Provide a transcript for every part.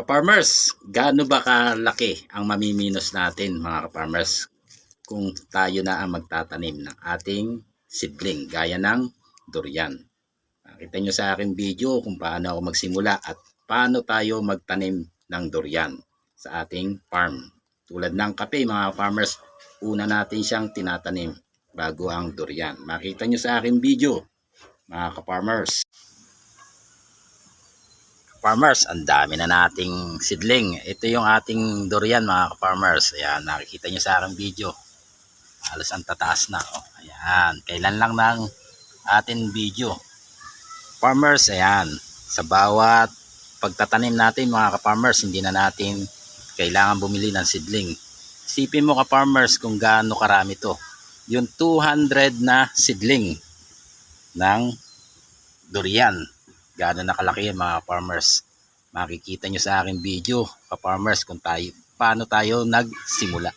Kaparmers, gaano ba kalaki ang mamiminos natin mga kaparmers kung tayo na ang magtatanim ng ating seedling gaya ng durian. Nakita nyo sa aking video kung paano ako magsimula at paano tayo magtanim ng durian sa ating farm. Tulad ng kape mga farmers, una natin siyang tinatanim bago ang durian. Makita nyo sa aking video mga kaparmers. Farmers, ang dami na nating seedling. Ito yung ating durian mga farmers. Ayan, nakikita nyo sa aking video. Halos ang tataas na. Oh. Ayan, kailan lang ng ating video. Farmers, ayan, sa bawat pagtatanim natin mga ka-farmers, hindi na natin kailangan bumili ng seedling. Sipin mo ka-farmers kung gaano karami to. Yung 200 na seedling ng durian. Gaano nakalaki yan mga farmers. Makikita nyo sa aking video ka-farmers kung tayo, paano tayo nagsimula.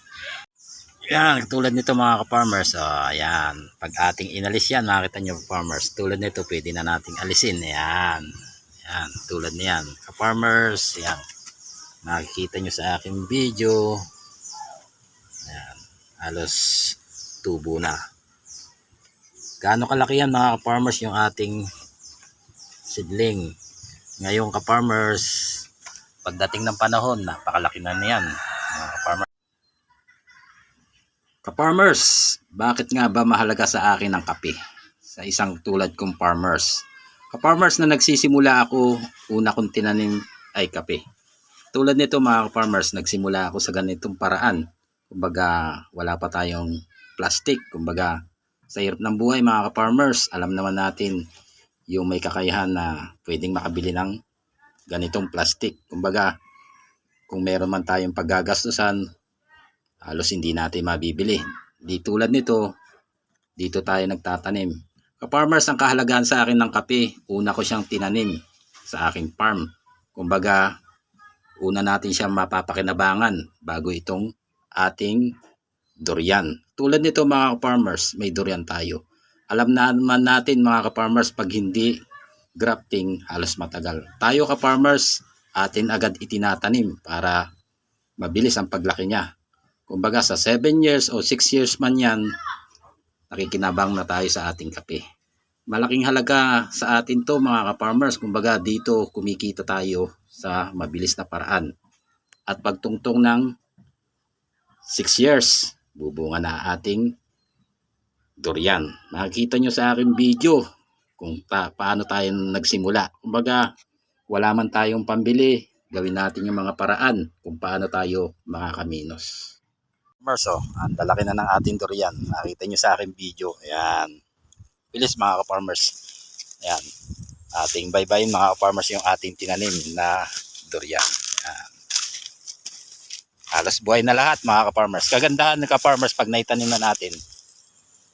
Yan, tulad nito mga ka-farmers. Oh, ayan. Pag ating inalis yan, makita nyo farmers. Tulad nito, pwede na nating alisin. Ayan. Ayan, tulad niyan. Ka-farmers, ayan. Makikita nyo sa aking video. Ayan. Halos tubo na. Gaano kalaki yan mga ka-farmers yung ating seedling. Ngayon ka-farmers, pagdating ng panahon, napakalaki na niyan. Mga ka-farmers. Ka-farmers, bakit nga ba mahalaga sa akin ang kape? Sa isang tulad kong farmers. Ka-farmers na nagsisimula ako, una kong tinanim ay kape. Tulad nito mga ka-farmers, nagsimula ako sa ganitong paraan. Kumbaga, wala pa tayong plastic. Kumbaga, sa hirap ng buhay mga ka-farmers, alam naman natin yung may kakayahan na pwedeng makabili ng ganitong plastic. Kumbaga, kung meron man tayong paggagastusan, halos hindi natin mabibili. Di tulad nito, dito tayo nagtatanim. Ka-farmers, ang kahalagahan sa akin ng kape, una ko siyang tinanim sa aking farm. Kumbaga, una natin siyang mapapakinabangan bago itong ating durian. Tulad nito mga farmers, may durian tayo. Alam naman natin mga ka-farmers, pag hindi grafting, halos matagal. Tayo ka-farmers, atin agad itinatanim para mabilis ang paglaki niya. Kumbaga sa 7 years o 6 years man yan, nakikinabang na tayo sa ating kape. Malaking halaga sa atin to mga ka-farmers. Kumbaga dito kumikita tayo sa mabilis na paraan. At pagtungtong ng 6 years, bubunga na ating durian. Makikita nyo sa aking video kung ta paano tayo nagsimula. Kumbaga, wala man tayong pambili, gawin natin yung mga paraan kung paano tayo makakaminos. Farmers, oh, ang lalaki na ng ating durian. Nakita nyo sa aking video. Ayan. Bilis mga ka-farmers. Ayan. Ating baybayin mga ka-farmers yung ating tinanim na durian. Ayan. Halos buhay na lahat mga ka-farmers. Kagandahan ng ka-farmers pag naitanim na natin,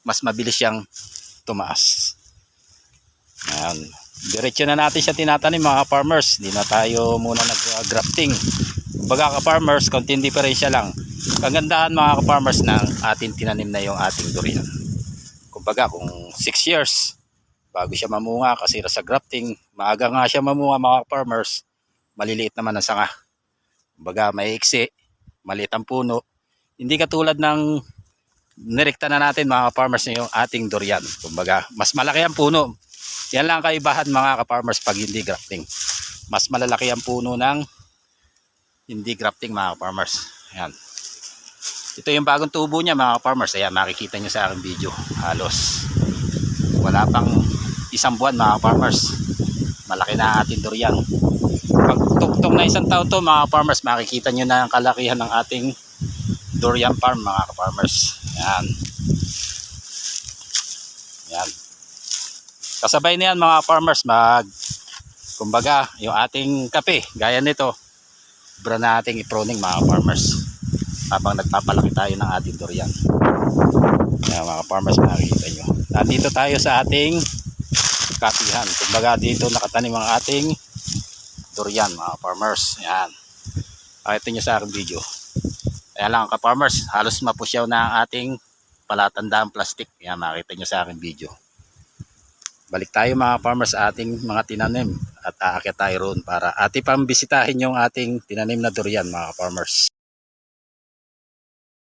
mas mabilis siyang tumaas. Ayan. Diretso na natin siya tinatanim mga farmers. Hindi na tayo muna nag-grafting. Baga ka-farmers, konting diferensya lang. Kagandahan mga ka-farmers na ating tinanim na yung ating durian. Kumbaga kung 6 years bago siya mamunga kasi sa grafting, maaga nga siya mamunga mga farmers, maliliit naman ang sanga. Kumbaga may iksi, maliit ang puno. Hindi katulad ng nirekta na natin mga farmers yung ating durian. Kumbaga, mas malaki ang puno. Yan lang ang kaibahan mga ka-farmers pag hindi grafting. Mas malalaki ang puno ng hindi grafting mga farmers. Ayan. Ito yung bagong tubo niya mga farmers. Ayan, makikita nyo sa aking video. Halos wala pang isang buwan mga farmers. Malaki na ating durian. Pag tugtong na isang taon to mga farmers, makikita nyo na ang kalakihan ng ating durian farm mga farmers. Ayan. Ayan. Kasabay na yan mga farmers mag kumbaga yung ating kape gaya nito bra nating i-pruning mga farmers habang nagpapalaki tayo ng ating durian. Ayan mga farmers makikita nyo. Nandito tayo sa ating kapihan. Kumbaga dito nakatanim ang ating durian mga farmers. Ayan. Pakita nyo sa aking video. Ayan lang ka farmers. Halos mapusyaw na ang ating palatandaan plastic. Ayan makita nyo sa aking video. Balik tayo mga farmers sa ating mga tinanim. at aakyat tayo roon para ati pang bisitahin yung ating tinanim na durian mga farmers.